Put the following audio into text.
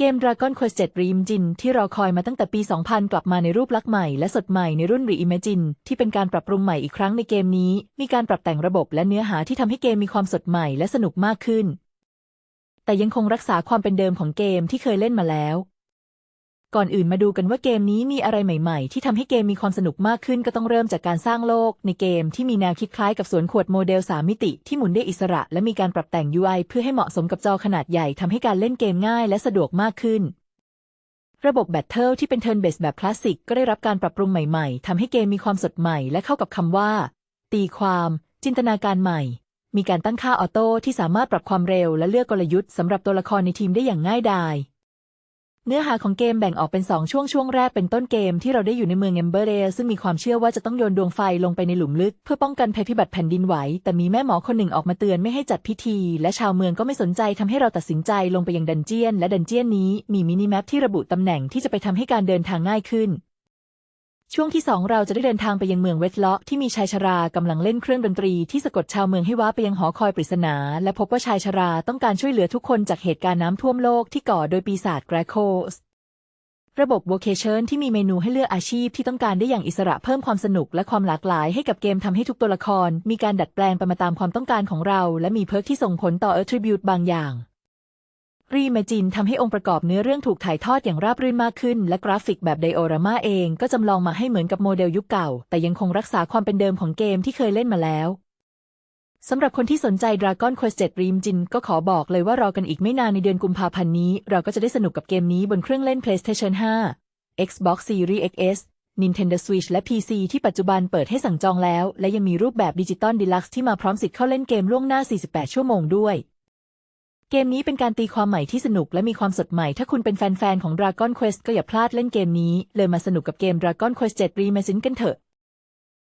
เกม Dragon Quest 7 Reimagine ที่เราคอยมาตั้งแต่ปี 2000 กลับมาในรูปลักษณ์ใหม่และสดใหม่ในรุ่น Reimagine ที่เป็นการปรับปรุงใหม่อีกครั้งในเกมนี้ มีการปรับแต่งระบบและเนื้อหาที่ทำให้เกมมีความสดใหม่และสนุกมากขึ้น แต่ยังคงรักษาความเป็นเดิมของเกมที่เคยเล่นมาแล้ว ก่อนอื่นมาดูกันว่าเกมนี้มีอะไรใหม่ ๆ ที่ทำให้เกมมีความสนุกมากขึ้นก็ต้องเริ่มจากการสร้างโลก ในเกมที่มีแนวคิดคล้ายกับสวนขวดโมเดล 3 มิติที่หมุนได้อิสระ และมีการปรับแต่ง UI เพื่อให้เหมาะสมกับจอขนาดใหญ่ทำให้การเล่นเกมง่าย และสะดวกมากขึ้น ระบบแบทเทิลที่เป็นเทิร์นเบสแบบคลาสสิกก็ได้รับการปรับปรุงใหม่ ๆทำให้เกมมีความสดใหม่ และเข้ากับคำว่า ตีความ จินตนาการใหม่ มีการตั้งค่าออโต้ที่สามารถปรับความเร็ว และเลือกกลยุทธ์สำหรับตัวละครในทีมได้อย่างง่ายดาย เนื้อหาของเกมแบ่งออกเป็น 2 ช่วงช่วงแรกเป็นต้นเกมที่เราได้อยู่ในเมืองเอมเบอร์เรซึ่งมีความเชื่อว่าจะต้องโยนดวงไฟลงไปในหลุมลึก เพื่อป้องกันภัยพิบัติแผ่นดินไหว แต่มีแม่หมอคนหนึ่งออกมาเตือนไม่ให้จัดพิธี และชาวเมืองก็ไม่สนใจทำให้เราตัดสินใจลงไปยังดันเจียน และดันเจียนนี้มีมินิแมปที่ระบุตำแหน่งที่จะไปทำให้การเดินทางง่ายขึ้น ช่วงที่สองเราจะได้เดินทางไปยังเมืองเวทเลาะที่มีชายชรากำลังเล่นเครื่องดนตรีที่สะกดชาวเมืองให้ว้าไปยังหอคอยปริศนา และพบว่าชายชราต้องการช่วยเหลือทุกคนจากเหตุการณ์น้ำท่วมโลกที่ก่อโดยปีศาจแกรโคสระบบ Vocation ที่มีเมนูให้เลือกอาชีพที่ต้องการได้อย่างอิสระเพิ่มความสนุกและความหลากหลายให้กับเกมทำให้ทุกตัวละคร มีการดัดแปลงไปมาตามความต้องการของเรา และมีเพิร์กที่ส่งผลต่อ Attribute บางอย่าง รีเมจินทำให้องค์ประกอบเนื้อเรื่องถูกถ่ายทอดอย่างราบรื่นมากขึ้น และกราฟิกแบบไดโอรามาเองก็จำลองมาให้เหมือนกับโมเดลยุคเก่า แต่ยังคงรักษาความเป็นเดิมของเกมที่เคยเล่นมาแล้วสำหรับคนที่สนใจ Dragon Quest 7 Reimagine ก็ขอบอกเลยว่ารอกันอีกไม่นานในเดือนกุมภาพันธ์นี้ เราก็จะได้สนุกกับเกมนี้บนเครื่องเล่น PlayStation 5 Xbox Series XS Nintendo Switch และ PC ที่ปัจจุบันเปิดให้สั่งจองแล้ว และยังมีรูปแบบดิจิตอลดีลักซ์ที่มาพร้อมสิทธิ์เข้าเล่นเกมล่วงหน้า 48 ชั่วโมงด้วย เกมนี้เป็นการตีความใหม่ที่สนุกและมีความสดใหม่ ถ้าคุณเป็นแฟนๆ ของ Dragon Quest ก็อย่าพลาดเล่นเกมนี้ เลยมาสนุกกับเกม Dragon Quest 7 Remastered กันเถอะ